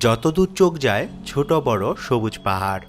যতদূর চোখ যায়, ছোট বড় সবুজ পাহাড়।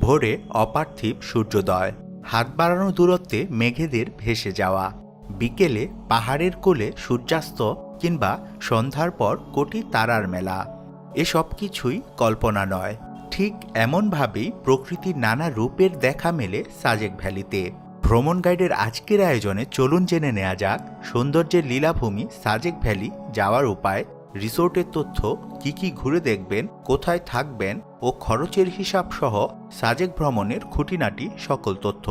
ভোরে অপার্থিব সূর্যোদয়। হাত বাড়ানো দূরত্বে মেঘেদের ভেসে যাওয়া। বিকেলে পাহাড়ের কোলে সূর্যাস্ত কিংবা সন্ধ্যার পর কোটি তারার মেলা। এসব কিছুই কল্পনা নয়। ঠিক এমনভাবেই প্রকৃতির নানা রূপের দেখা মেলে সাজেক ভ্যালিতে। ভ্রমণ গাইডের আজকের আয়োজনে চলুন জেনে নেওয়া যাক, সৌন্দর্যের লীলাভূমি সাজেক ভ্যালি যাওয়ার উপায় রিসোর্টের তথ্য কি কি ঘুরে দেখবেন, কোথায় থাকবেন ও খরচের হিসাব সহ সাজেক ভ্রমণের খুঁটিনাটি সকল তথ্য।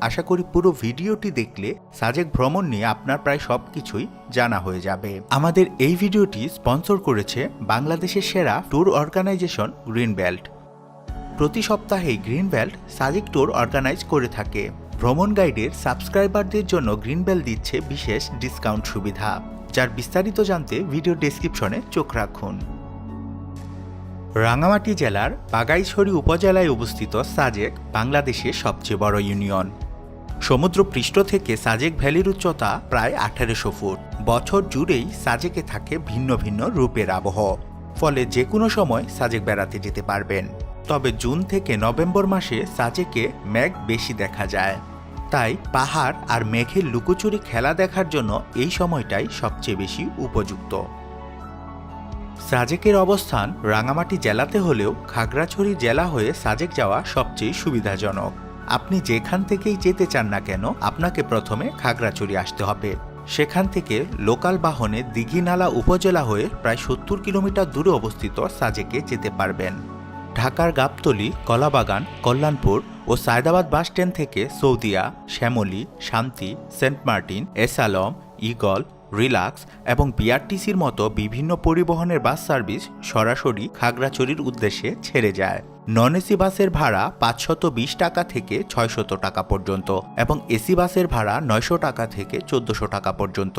আশা করি পুরো ভিডিওটি দেখলে সাজেক ভ্রমণ নিয়ে আপনার প্রায় সব কিছুই জানা হয়ে যাবে। আমাদের এই ভিডিওটি স্পন্সর করেছে বাংলাদেশের সেরা ট্যুর অর্গানাইজেশন গ্রিন বেল্ট প্রতি সপ্তাহে Green Belt Sajek tour organise করে থাকে। ভ্রমণ গাইডের সাবস্ক্রাইবারদের জন্য গ্রিন বেল্ট দিচ্ছে বিশেষ ডিসকাউন্ট সুবিধা। যার বিস্তারিত জানতে ভিডিও ডেসক্রিপশনে চোখ রাখুন। রাঙামাটি জেলার বাগাইছড়ি উপজেলায় অবস্থিত সাজেক বাংলাদেশের সবচেয়ে বড় ইউনিয়ন। সমুদ্র পৃষ্ঠ থেকে সাজেক ভ্যালির উচ্চতা প্রায় আঠারোশো ফুট। বছর জুড়েই সাজেকে থাকে ভিন্ন ভিন্ন রূপের আবহ। ফলে যে কোনো সময় সাজেক বেড়াতে যেতে পারবেন। তবে জুন থেকে নভেম্বর মাসে সাজেকে মেঘ বেশি দেখা যায়। তাই পাহাড় আর মেঘের লুকোচুরি খেলা দেখার জন্য এই সময়টাই সবচেয়ে বেশি উপযুক্ত। সাজেকের অবস্থান রাঙামাটি জেলাতে হলেও খাগড়াছড়ি জেলা হয়ে সাজেক যাওয়া সবচেয়ে সুবিধাজনক। আপনি যেখান থেকেই যেতে চান না কেন, আপনাকে প্রথমে খাগড়াছড়ি আসতে হবে। সেখান থেকে লোকাল বাহনে দিঘিনালা উপজেলা হয়ে প্রায় সত্তর কিলোমিটার দূরে অবস্থিত সাজেকে যেতে পারবেন। ঢাকার গাবতলি, কলাবাগান, কল্যাণপুর ও সায়দাবাদ বাস স্ট্যান্ড থেকে সৌদিয়া, শ্যামলী, শান্তি, সেন্ট মার্টিন, এসালম ইগল রিলাক্স এবং বিআরটিসির মতো বিভিন্ন পরিবহনের বাস সার্ভিস সরাসরি খাগড়াছড়ির উদ্দেশ্যে ছেড়ে যায়। নন এসি বাসের ভাড়া পাঁচশত বিশ টাকা থেকে ছয়শত টাকা পর্যন্ত এবং এসি বাসের ভাড়া নয়শো টাকা থেকে চোদ্দশো টাকা পর্যন্ত।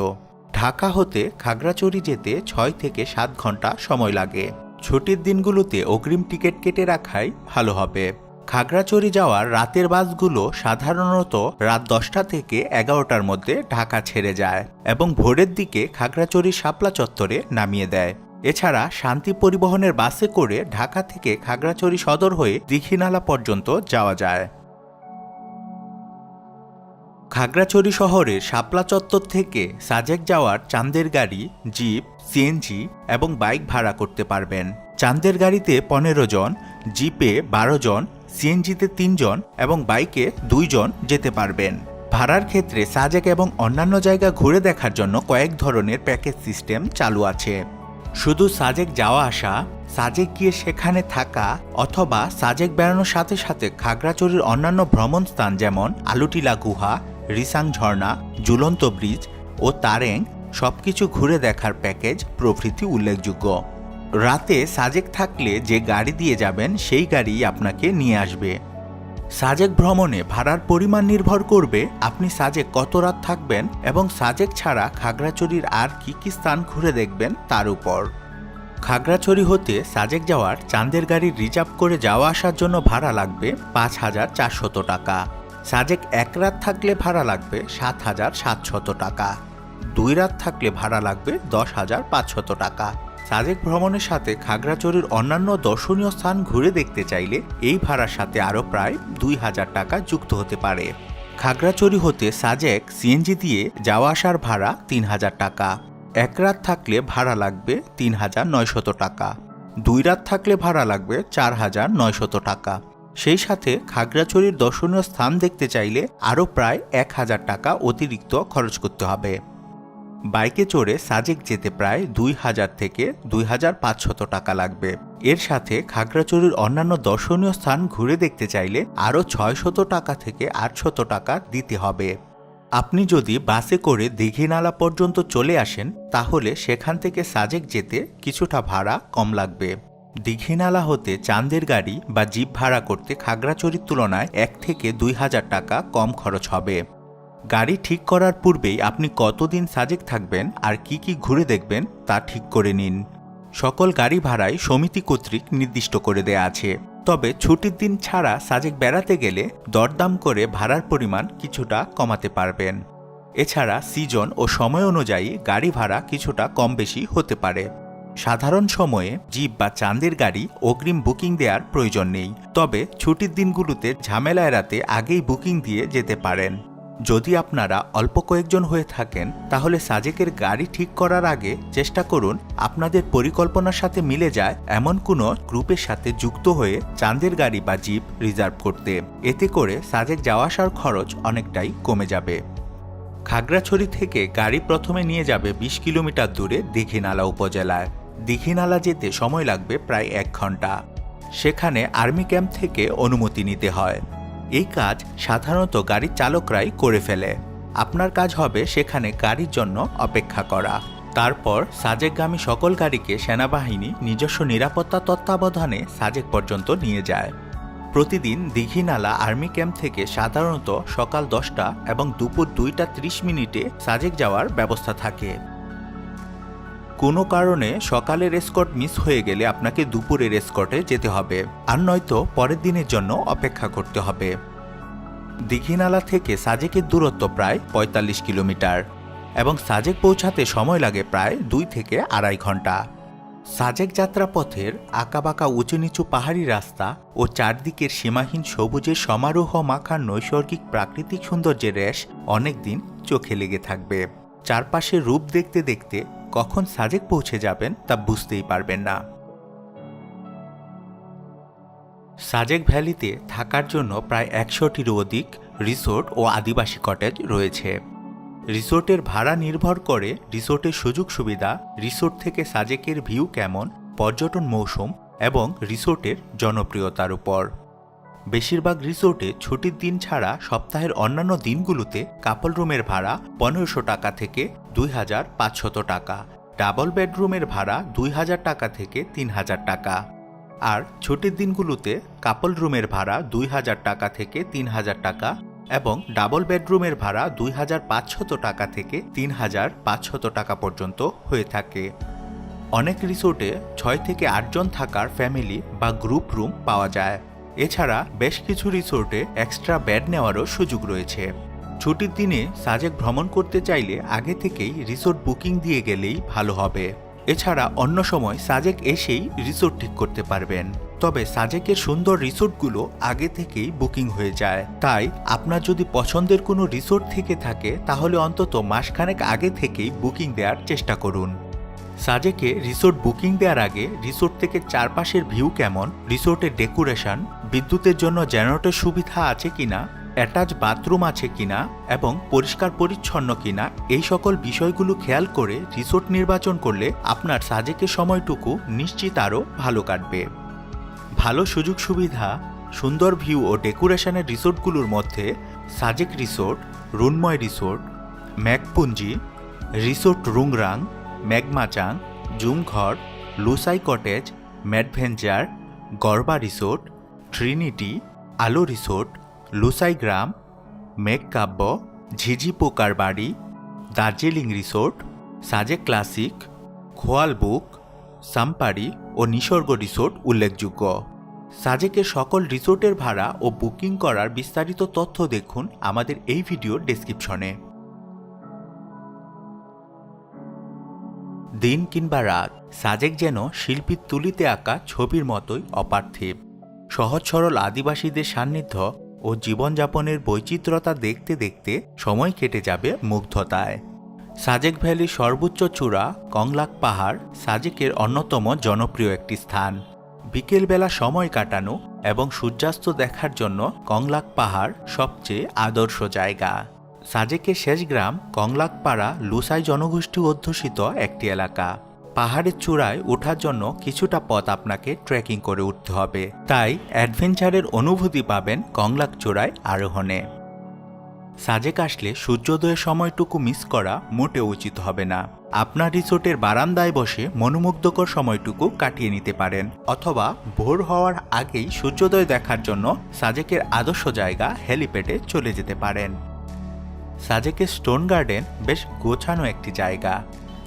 ঢাকা হতে খাগড়াছড়ি যেতে ছয় থেকে সাত ঘণ্টা সময় লাগে। ছুটির দিনগুলোতে অগ্রিম টিকিট কেটে রাখাই ভালো হবে। খাগড়াছড়ি যাওয়ার রাতের বাসগুলো সাধারণত রাত দশটা থেকে এগারোটার মধ্যে ঢাকা ছেড়ে যায় এবং ভোরের দিকে খাগড়াছড়ি শাপলা চত্বরে নামিয়ে দেয়। এছাড়া শান্তি পরিবহনের বাসে করে ঢাকা থেকে খাগড়াছড়ি সদর হয়ে দীঘিনালা পর্যন্ত যাওয়া যায়। খাগড়াছড়ি শহরের শাপলা চত্বর থেকে সাজেক যাওয়ার চাঁদের গাড়ি, জিপ সিএনজি এবং বাইক ভাড়া করতে পারবেন। চাঁদের গাড়িতে পনেরো জন, জিপে বারো জন সিএনজিতে তিনজন এবং বাইকে দুইজন যেতে পারবেন। ভাড়ার ক্ষেত্রে সাজেক এবং অন্যান্য জায়গা ঘুরে দেখার জন্য কয়েক ধরনের প্যাকেজ সিস্টেম চালু আছে। শুধু সাজেক যাওয়া আসা, সাজেক গিয়ে সেখানে থাকা অথবা সাজেক বেড়ানোর সাথে সাথে খাগড়াছড়ির অন্যান্য ভ্রমণ স্থান যেমন আলুটিলা গুহা, রিসাং ঝর্ণা, ঝুলন্ত ব্রিজ ও তারেং সবকিছু ঘুরে দেখার প্যাকেজ প্রভৃতি উল্লেখযোগ্য। রাতে সাজেক থাকলে যে গাড়ি দিয়ে যাবেন, সেই গাড়ি আপনাকে নিয়ে আসবে। সাজেক ভ্রমণে ভাড়ার পরিমাণ নির্ভর করবে আপনি সাজেক কত রাত থাকবেন এবং সাজেক ছাড়া খাগড়াছড়ির আর কি কি স্থান ঘুরে দেখবেন তার উপর। খাগড়াছড়ি হতে সাজেক যাওয়ার চাঁদের গাড়ি রিজার্ভ করে যাওয়া আসার জন্য ভাড়া লাগবে পাঁচ হাজার চারশত টাকা। সাজেক এক রাত থাকলে ভাড়া লাগবে সাত হাজার সাতশত টাকা। দুই রাত থাকলে ভাড়া লাগবে দশ হাজার পাঁচশত টাকা। সাজেক ভ্রমণের সাথে খাগড়াচড়ির অন্যান্য দর্শনীয় স্থান ঘুরে দেখতে চাইলে এই ভাড়ার সাথে আরও প্রায় দুই হাজার টাকা যুক্ত হতে পারে। খাগড়াচড়ি হতে সাজেক সিএনজি দিয়ে যাওয়া আসার ভাড়া তিন হাজার টাকা। এক রাত থাকলে ভাড়া লাগবে তিন হাজার নয়শত টাকা। দুই রাত থাকলে ভাড়া লাগবে চার হাজার নয়শত টাকা। সেই সাথে খাগড়াছড়ির দর্শনীয় স্থান দেখতে চাইলে আরও প্রায় এক হাজার টাকা অতিরিক্ত খরচ করতে হবে। বাইকে চড়ে সাজেক যেতে প্রায় দুই হাজার থেকে দুই হাজার পাঁচশত টাকা লাগবে। এর সাথে খাগড়াছড়ির অন্যান্য দর্শনীয় স্থান ঘুরে দেখতে চাইলে আরও ছয়শত টাকা থেকে আটশত টাকা দিতে হবে। আপনি যদি বাসে করে দীঘিনালা পর্যন্ত চলে আসেন, তাহলে সেখান থেকে সাজেক যেতে কিছুটা ভাড়া কম লাগবে। দীঘিনালা হতে চাঁদের গাড়ি বা জিপ ভাড়া করতে খাগড়াছড়ির তুলনায় এক থেকে দুই হাজার টাকা কম খরচ হবে। গাড়ি ঠিক করার পূর্বেই আপনি কতদিন সাজেক থাকবেন আর কি কি ঘুরে দেখবেন তা ঠিক করে নিন। সকল গাড়ি ভাড়াই সমিতি কর্তৃক নির্দিষ্ট করে দেয়া আছে। তবে ছুটির দিন ছাড়া সাজেক বেড়াতে গেলে দরদাম করে ভাড়ার পরিমাণ কিছুটা কমাতে পারবেন। এছাড়া সিজন ও সময় অনুযায়ী গাড়ি ভাড়া কিছুটা কম বেশি হতে পারে। সাধারণ সময়ে জিপ বা চাঁদের গাড়ি অগ্রিম বুকিং দেওয়ার প্রয়োজন নেই। তবে ছুটির দিনগুলোতে ঝামেলা এড়াতে আগেই বুকিং দিয়ে যেতে পারেন। যদি আপনারা অল্প কয়েকজন হয়ে থাকেন, তাহলে সাজেকের গাড়ি ঠিক করার আগে চেষ্টা করুন আপনাদের পরিকল্পনার সাথে মিলে যায় এমন কোনো গ্রুপের সাথে যুক্ত হয়ে চাঁদের গাড়ি বা জিপ রিজার্ভ করতে। এতে করে সাজেক যাওয়া আসার খরচ অনেকটাই কমে যাবে। খাগড়াছড়ি থেকে গাড়ি প্রথমে নিয়ে যাবে বিশ কিলোমিটার দূরে দীঘিনালা উপজেলায়। দীঘিনালা যেতে সময় লাগবে প্রায় এক ঘণ্টা। সেখানে আর্মি ক্যাম্প থেকে অনুমতি নিতে হয়। এই কাজ সাধারণত গাড়ির চালকরাই করে ফেলে। আপনার কাজ হবে সেখানে গাড়ির জন্য অপেক্ষা করা। তারপর সাজেকগামী সকল গাড়িকে সেনাবাহিনী নিজস্ব নিরাপত্তা তত্ত্বাবধানে সাজেক পর্যন্ত নিয়ে যায়। প্রতিদিন দীঘিনালা আর্মি ক্যাম্প থেকে সাধারণত সকাল দশটা এবং দুপুর দুইটা ত্রিশ মিনিটে সাজেক যাওয়ার ব্যবস্থা থাকে। কোনো কারণে সকালের এসকট মিস হয়ে গেলে আপনাকে দুপুরের এসকটে যেতে হবে। আর নয়তো পরের দিনের জন্য অপেক্ষা করতে হবে। দীঘিনালা থেকে সাজেকের দূরত্ব প্রায় ৪৫ কিলোমিটার এবং সাজেক পৌঁছাতে সময় লাগে প্রায় দুই থেকে আড়াই ঘণ্টা। সাজেক যাত্রাপথের আঁকাবাঁকা উঁচু নিচু পাহাড়ি রাস্তা ও চারদিকের সীমাহীন সবুজের সমারোহ মাখার নৈসর্গিক প্রাকৃতিক সৌন্দর্যের রেশ অনেকদিন চোখে লেগে থাকবে। চারপাশের রূপ দেখতে দেখতে কখন সাজেক পৌঁছে যাবেন তা বুঝতেই পারবেন না। সাজেক ভ্যালিতে থাকার জন্য প্রায় একশোটিরও অধিক রিসোর্ট ও আদিবাসী কটেজ রয়েছে। রিসোর্টের ভাড়া নির্ভর করে রিসোর্টের সুযোগ সুবিধা, রিসোর্ট থেকে সাজেকের ভিউ কেমন, পর্যটন মৌসুম এবং রিসোর্টের জনপ্রিয়তার উপর। বেশিরভাগ রিসোর্টে ছুটির দিন ছাড়া সপ্তাহের অন্যান্য দিনগুলোতে কাপল রুমের ভাড়া পনেরোশো টাকা থেকে দুই হাজার পাঁচশত টাকা। ডাবল বেডরুমের ভাড়া দুই হাজার টাকা থেকে তিন হাজার টাকা। আর ছুটির দিনগুলোতে কাপল রুমের ভাড়া দুই হাজার টাকা থেকে তিন হাজার টাকা এবং ডাবল বেডরুমের ভাড়া দুই হাজার পাঁচশত টাকা থেকে তিন হাজার পাঁচশত টাকা পর্যন্ত হয়ে থাকে। অনেক রিসোর্টে ছয় থেকে আটজন থাকার ফ্যামিলি বা গ্রুপ রুম পাওয়া যায়। এছাড়া বেশ কিছু রিসোর্টে এক্সট্রা বেড নেওয়ারও সুযোগ রয়েছে। ছুটির দিনে সাজেক ভ্রমণ করতে চাইলে আগে থেকেই রিসোর্ট বুকিং দিয়ে গেলেই ভালো হবে। এছাড়া অন্য সময় সাজেক এসেই রিসোর্ট ঠিক করতে পারবেন। তবে সাজেকের সুন্দর রিসোর্টগুলো আগে থেকেই বুকিং হয়ে যায়। তাই আপনার যদি পছন্দের কোনো রিসোর্ট থেকে থাকে, তাহলে অন্তত মাসখানেক আগে থেকেই বুকিং দেওয়ার চেষ্টা করুন। সাজেকে রিসোর্ট বুকিং দেওয়ার আগে রিসোর্ট থেকে চারপাশের ভিউ কেমন, রিসোর্টের ডেকোরেশন, বিদ্যুতের জন্য জেনারেটর সুবিধা আছে কিনা, অ্যাটাচ বাথরুম আছে কিনা এবং পরিষ্কার পরিচ্ছন্ন কিনা, এই সকল বিষয়গুলো খেয়াল করে রিসোর্ট নির্বাচন করলে আপনার সাজেকের সময়টুকু নিশ্চিত আরও ভালো কাটবে। ভালো সুযোগ সুবিধা, সুন্দর ভিউ ও ডেকোরেশনের রিসোর্টগুলোর মধ্যে Sajek resort, Runmoy resort, Makpunji, resort Rungrang Megmachang Jumghor, Lushai cottage, Madventure, Gorba resort, Trinity, Alo resort, Lushai গ্রাম মেঘকাব্য ঝিঝি পোকার বাড়ি, দার্জিলিং রিসোর্ট সাজে ক্লাসিক, খোয়াল বুক সাম্পারি ও নিসর্গ রিসোর্ট উল্লেখযোগ্য। সাজেকের সকল রিসোর্টের ভাড়া ও বুকিং করার বিস্তারিত তথ্য দেখুন আমাদের এই ভিডিওর ডেসক্রিপশনে দিন কিংবা রাত, সাজেক যেন শিল্পীর তুলিতে আঁকা ছবির মতোই অপার্থিব। সহজ সরল আদিবাসীদের সান্নিধ্য ও জীবনযাপনের বৈচিত্র্যতা দেখতে দেখতে সময় কেটে যাবে মুগ্ধতায়। সাজেক ভ্যালির সর্বোচ্চ চূড়া, কংলাক পাহাড়, সাজেকের অন্যতম জনপ্রিয় একটি স্থান। বিকেলবেলা সময় কাটানো এবং সূর্যাস্ত দেখার জন্য কংলাক পাহাড় সবচেয়ে আদর্শ জায়গা। সাজেকের শেষ গ্রাম কংলাকপাড়া লুসাই জনগোষ্ঠী অধ্যুষিত একটি এলাকা। পাহাড়ের চূড়ায় ওঠার জন্য কিছুটা পথ আপনাকে ট্রেকিং করে উঠতে হবে। তাই অ্যাডভেঞ্চারের অনুভূতি পাবেন কংলাক চূড়ায় আরোহণে। সাজেক আসলে সূর্যোদয়ের সময়টুকু মিস করা মোটেও উচিত হবে না। আপনার রিসোর্টের বারান্দায় বসে মনোমুগ্ধকর সময়টুকু কাটিয়ে নিতে পারেন, অথবা ভোর হওয়ার আগেই সূর্যোদয় দেখার জন্য সাজেকের আদর্শ জায়গা হেলিপ্যাডে চলে যেতে পারেন। সাজেকের স্টোন গার্ডেন বেশ গোছানো একটি জায়গা।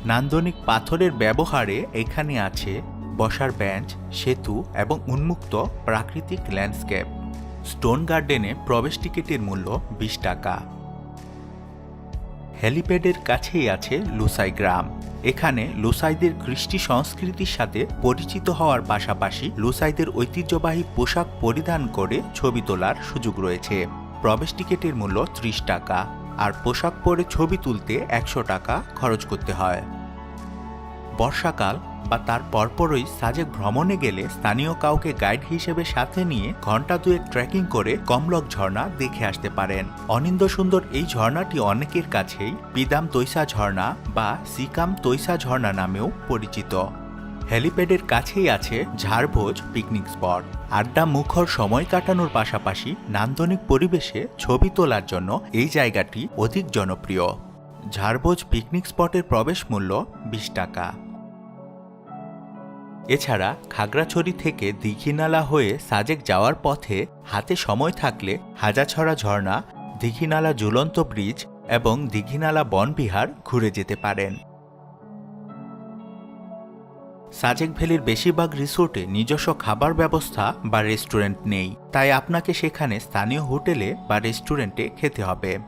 নান্দনিক পাথরের ব্যবহারে এখানে আছে বসার বেঞ্চ, সেতু এবং উন্মুক্ত প্রাকৃতিক ল্যান্ডস্কেপ। স্টোন গার্ডেনে প্রবেশ টিকিটের মূল্য বিশ টাকা। হেলিপ্যাডের কাছেই আছে লুসাই গ্রাম। এখানে লুসাইদের কৃষ্টি সংস্কৃতির সাথে পরিচিত হওয়ার পাশাপাশি লুসাইদের ঐতিহ্যবাহী পোশাক পরিধান করে ছবি তোলার সুযোগ রয়েছে। প্রবেশ টিকিটের মূল্য ত্রিশ টাকা। আর পোশাক পরে ছবি তুলতে একশো টাকা খরচ করতে হয়। বর্ষাকাল বা তার পরপরই সাজেক ভ্রমণে গেলে স্থানীয় কাউকে গাইড হিসেবে সাথে নিয়ে ঘণ্টা দুয়েক ট্রেকিং করে কমলক ঝর্ণা দেখে আসতে পারেন। অনিন্দ সুন্দর এই ঝর্ণাটি অনেকের কাছেই পিদাম তৈসা ঝর্ণা বা সিকাম তৈসা ঝর্ণা নামেও পরিচিত। হেলিপ্যাডের কাছেই আছে ঝাড়ভোজ পিকনিক স্পট আড্ডা মুখর সময় কাটানোর পাশাপাশি নান্দনিক পরিবেশে ছবি তোলার জন্য এই জায়গাটি অধিক জনপ্রিয়। ঝাড়ভোজ পিকনিক স্পটের প্রবেশ মূল্য বিশ টাকা। এছাড়া খাগড়াছড়ি থেকে দীঘিনালা হয়ে সাজেক যাওয়ার পথে হাতে সময় থাকলে হাজাছড়া ঝর্ণা, দীঘিনালা ঝুলন্ত ব্রিজ এবং দীঘিনালা বনবিহার ঘুরে যেতে পারেন। সাজেক ভ্যালির বেশিরভাগ রিসোর্টে নিজস্ব খাবার ব্যবস্থা বা রেস্টুরেন্ট নেই। তাই আপনাকে সেখানে স্থানীয় হোটেলে বা রেস্টুরেন্টে খেতে হবে।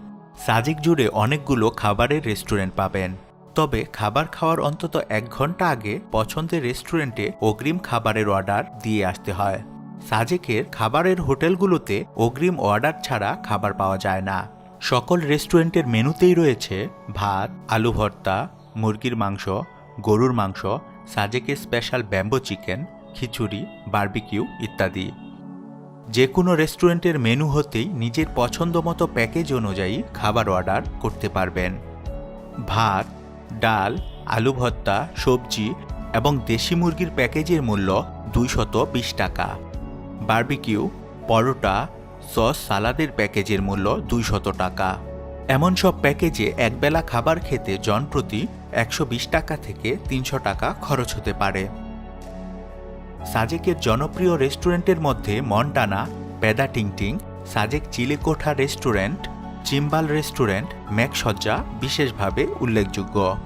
সাজেক জুড়ে অনেকগুলো খাবারের রেস্টুরেন্ট পাবেন। তবে খাবার খাওয়ার অন্তত এক ঘণ্টা আগে পছন্দের রেস্টুরেন্টে অগ্রিম খাবারের অর্ডার দিয়ে আসতে হয়। সাজেকের খাবারের হোটেলগুলোতে অগ্রিম অর্ডার ছাড়া খাবার পাওয়া যায় না। সকল রেস্টুরেন্টের মেনুতেই রয়েছে ভাত, আলু ভর্তা, মুরগির মাংস, গরুর মাংস সাজেকের special bamboo chicken, khichuri, barbecue ইত্যাদি। যে কোনো রেস্টুরেন্টের মেনু হতেই নিজের পছন্দ মতো প্যাকেজ অনুযায়ী খাবার অর্ডার করতে পারবেন। ভাত, ডাল, আলু ভর্তা, সবজি এবং দেশি মুরগির প্যাকেজের মূল্য দুইশত বিশ টাকা। বার্বিকিউ, পরোটা, সস সালাদের প্যাকেজের মূল্য দুইশত টাকা। এমন সব প্যাকেজে একবেলা খাবার খেতে জনপ্রতি একশো বিশ টাকা থেকে তিনশো টাকা খরচ হতে পারে। সাজেকের জনপ্রিয় রেস্টুরেন্টের মধ্যে Montana, Peda Tingting, Sajek Chilekotha restaurant, Chimbal restaurant, ম্যাকসজ্জা বিশেষভাবে উল্লেখযোগ্য।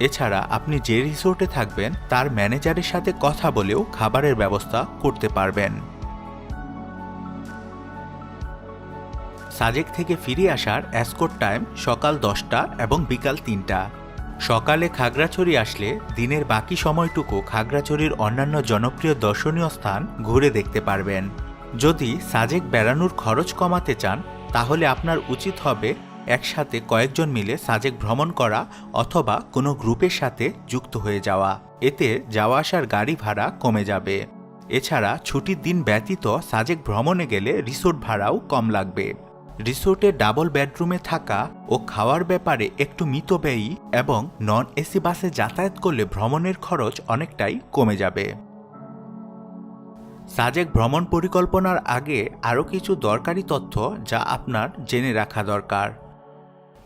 এছাড়া আপনি যে রিসোর্টে থাকবেন, তার ম্যানেজারের সাথে কথা বলেও খাবারের ব্যবস্থা করতে পারবেন। সাজেক থেকে ফিরে আসার অ্যাসকোট টাইম সকাল দশটা এবং বিকাল তিনটা। সকালে খাগড়াছড়ি আসলে দিনের বাকি সময়টুকু খাগড়াছড়ির অন্যান্য জনপ্রিয় দর্শনীয় স্থান ঘুরে দেখতে পারবেন। যদি সাজেক বেড়ানোর খরচ কমাতে চান, তাহলে আপনার উচিত হবে একসাথে কয়েকজন মিলে সাজেক ভ্রমণ করা অথবা কোনো গ্রুপের সাথে যুক্ত হয়ে যাওয়া। এতে যাওয়া আসার গাড়ি ভাড়া কমে যাবে। এছাড়া ছুটির দিন ব্যতীত সাজেক ভ্রমণে গেলে রিসোর্ট ভাড়াও কম লাগবে। রিসোর্টে ডাবল বেডরুমে থাকা ও খাওয়ার ব্যাপারে একটু মিতব্যয়ী এবং নন এসি বাসে যাতায়াত করলে ভ্রমণের খরচ অনেকটাই কমে যাবে। সাজেক ভ্রমণ পরিকল্পনার আগে আরও কিছু দরকারি তথ্য যা আপনার জেনে রাখা দরকার।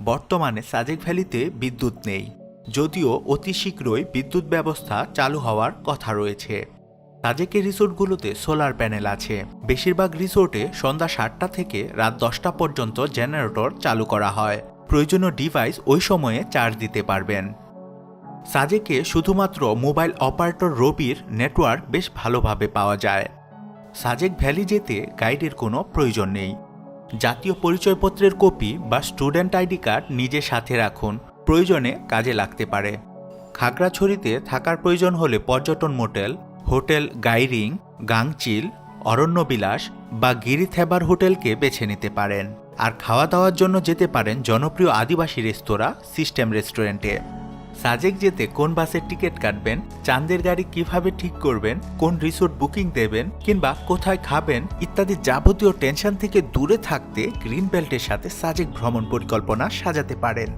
বর্তমানে সাজেক ভ্যালিতে বিদ্যুৎ নেই, যদিও অতি শীঘ্রই বিদ্যুৎ ব্যবস্থা চালু হওয়ার কথা রয়েছে। সাজেকের রিসোর্টগুলোতে সোলার প্যানেল আছে। বেশিরভাগ রিসোর্টে সন্ধ্যা সাতটা থেকে রাত দশটা পর্যন্ত জেনারেটর চালু করা হয়। প্রয়োজনীয় ডিভাইস ওই সময়ে চার্জ দিতে পারবেন। সাজেকে শুধুমাত্র মোবাইল অপারেটর রবির নেটওয়ার্ক বেশ ভালোভাবে পাওয়া যায়। সাজেক ভ্যালি যেতে গাইডের কোনো প্রয়োজন নেই। জাতীয় পরিচয়পত্রের কপি বা স্টুডেন্ট আইডি কার্ড নিজের সাথে রাখুন। প্রয়োজনে কাজে লাগতে পারে। খাগড়াছড়িতে থাকার প্রয়োজন হলে পর্যটন মোটেল হোটেল গাইরিং, গাংচিল, অরণ্যবিলাস বা গিরিথেবার হোটেলকে বেছে নিতে পারেন। আর খাওয়া দাওয়ার জন্য যেতে পারেন জনপ্রিয় আদিবাসী রেস্তোরাঁ সিস্টেম রেস্টুরেন্টে। সাজেক যেতে কোন বাসের টিকিট কাটবেন, চাঁদের গাড়ি কীভাবে ঠিক করবেন, কোন রিসোর্ট বুকিং দেবেন কিংবা কোথায় খাবেন ইত্যাদি যাবতীয় টেনশন থেকে দূরে থাকতে গ্রিন বেল্টের সাথে সাজেক ভ্রমণ পরিকল্পনা সাজাতে পারেন।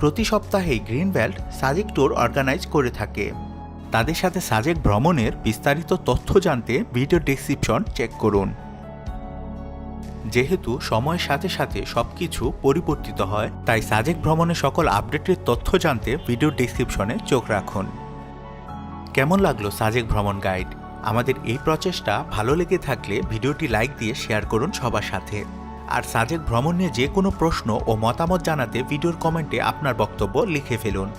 প্রতি সপ্তাহেই Green Belt Sajek tour organise করে থাকে। তাদের সাথে সাজেক ভ্রমণের বিস্তারিত তথ্য জানতে ভিডিও ডেসক্রিপশন চেক করুন। যেহেতু সময়ের সাথে সাথে সবকিছু পরিবর্তিত হয়, তাই সাজেক ভ্রমণের সকল আপডেটের তথ্য জানতে ভিডিও ডেসক্রিপশনে চোখ রাখুন। কেমন লাগল সাজেক ভ্রমণ গাইড? আমাদের এই প্রচেষ্টা ভালো লেগে থাকলে ভিডিওটি লাইক দিয়ে শেয়ার করুন সবার সাথে। আর সাজেক ভ্রমণ নিয়ে যে কোনো প্রশ্ন ও মতামত জানাতে ভিডিওর কমেন্টে আপনার বক্তব্য লিখে ফেলুন।